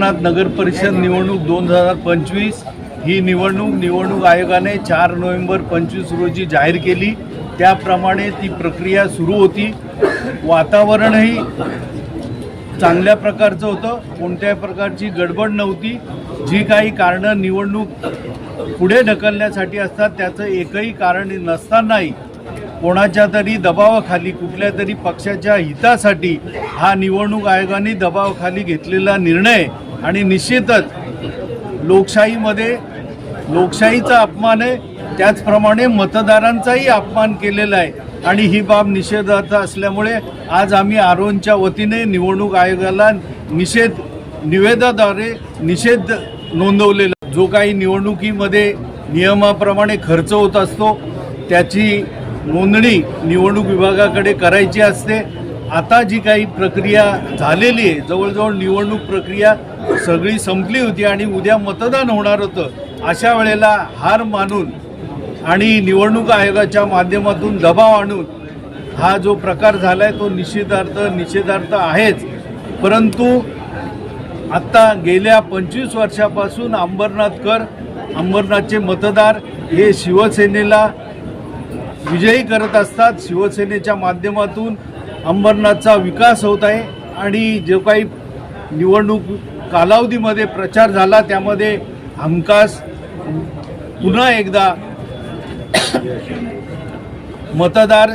अंबरनाथ नगर परिषद निवडणूक दोन हजार पंचवीस ही निवडणूक निवडणूक आयोगाने चार नोव्हेंबर पंचवीस रोजी जाहीर केली. त्याप्रमाणे ती प्रक्रिया सुरू होती. वातावरणही चांगल्या प्रकारचं होतं. कोणत्याही प्रकारची गडबड नव्हती. जी काही कारणं निवडणूक पुढे ढकलण्यासाठी असतात त्याचं एकही कारण नसतानाही कोणाच्या तरी दबावाखाली कुठल्या तरी पक्षाच्या हितासाठी हा निवडणूक आयोगाने दबावाखाली घेतलेला निर्णय आणि निश्चितच लोकशाहीमध्ये लोकशाहीचा अपमान आहे. त्याचप्रमाणे मतदारांचाही अपमान केलेला आहे. आणि ही बाब निषेधार्थ असल्यामुळे आज आम्ही आरोनच्या वतीने निवडणूक आयोगाला निषेध निवेदाद्वारे निषेध नोंदवलेला जो काही निवडणुकीमध्ये नियमाप्रमाणे खर्च होत असतो त्याची नोंदणी निवडणूक विभागाकडे करायची असते. आता जी काही प्रक्रिया झालेली आहे जवळजवळ निवडणूक प्रक्रिया सगळी संपली होती आणि उद्या मतदान होणार होतं अशा वेळेला हार मानून आणि निवडणूक आयोगाच्या माध्यमातून दबाव आणून हा जो प्रकार झाला आहे तो निषेधार्थ निषेधार्थ आहेच. परंतु आत्ता गेल्या पंचवीस वर्षापासून अंबरनाथकर अंबरनाथचे मतदार हे शिवसेनेला विजयी करत असतात. शिवसेनेच्या माध्यमातून अंबरनाथचा विकास होत आहे आणि जो काही निवडणूक कालावधीमध्ये प्रचार झाला त्यामध्ये हमखास पुन्हा एकदा मतदार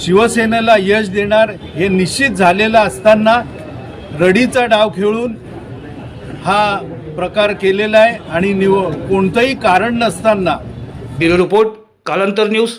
शिवसेनेला यश देणार हे निश्चित झालेलं असताना रडीचा डाव खेळून हा प्रकार केलेला आहे आणि निव कोणतंही कारण नसताना. ब्युरो रिपोर्ट कालांतर न्यूज